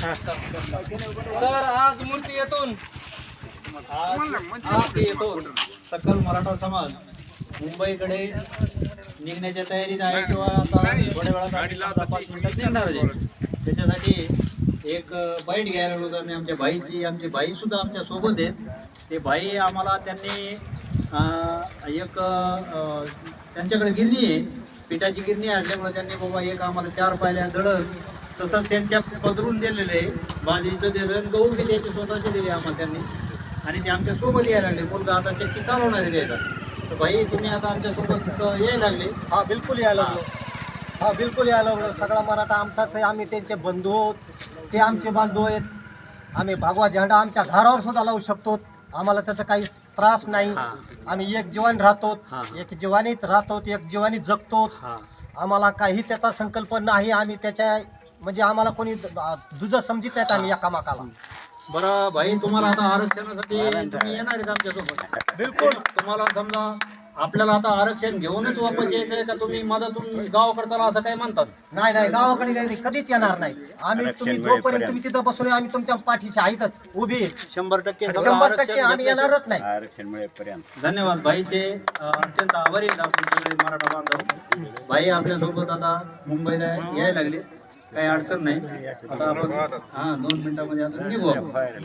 तर आज मूर्ती येतून आज आज येतो सकल मराठा समाज मुंबईकडे निघण्याच्या तयारीत आहे किंवा आता थोड्या वेळात पाच मिनिटात निघणार आहे. त्याच्यासाठी एक बाईट घ्यायला होतो आम्ही. आमच्या भाईची आमची भाई सुद्धा आमच्यासोबत आहेत. ते भाई आम्हाला त्यांनी एक त्यांच्याकडे गिरणी आहे. पिठाची गिरणी असल्यामुळे त्यांनी बाबा एक आम्हाला चार पायल्या दळण तसंच त्यांच्या पदरून दिलेलं आहे. बाजरीचं दिलं गहू बी द्यायचे स्वतःचे दिले आम्हाला त्यांनी. आणि ते आमच्यासोबत यायला लागले. मुलगा आता चक्की चालवणार आहे त्याचा. तर भाई तुम्ही आता आमच्यासोबत यायला लागले. हा बिलकुल यायला लागलो. हा. बिलकुल यायला लागलो. सगळा मराठा आमचाच आहे. आम्ही त्यांचे बंधू आहोत. ते आमचे बांधव आहेत. आम्ही भगवा झेंडा आमच्या घरावर सुद्धा लावू शकतो. आम्हाला त्याचा काही त्रास नाही. आम्ही एक जीवन राहतो. एक जीवानीत राहतो. एक जीवानीत जगतो. आम्हाला काही त्याचा संकल्प नाही. आम्ही त्याच्या म्हणजे आम्हाला कोणी दुजं समजित नाहीत आम्ही एकामेकाला. बरं भाई तुम्हाला आता आरक्षणासाठी तुम्ही येणार आहेत आमच्यासोबत. बिलकुल. तुम्हाला समजा आपल्याला आता आरक्षण घेऊनच वापस यायचं आहे का तुम्ही मधातून गावाकडे चला असं काही म्हणतात? नाही नाही गावाकडे नाही, कधीच येणार नाही आम्ही तुम्ही जोपर्यंत तुम्ही तिथं बसून आम्ही तुमच्या पाठीशी आहेतच उभी. शंभर टक्के शंभर आरक्षण टक्के आम्ही घेतल्याशिवाय- येणारच नाही. आरक्षण मिळेपर्यंत धन्यवाद भाईचे अं, अत्यंत आभारी आहेत आपण सगळे मराठा बांधव. भाई आपल्यासोबत आता मुंबईला यायला लागले. काही अडचण नाही. आता आपण हा दोन मिनिटामध्ये आता निघू आपण.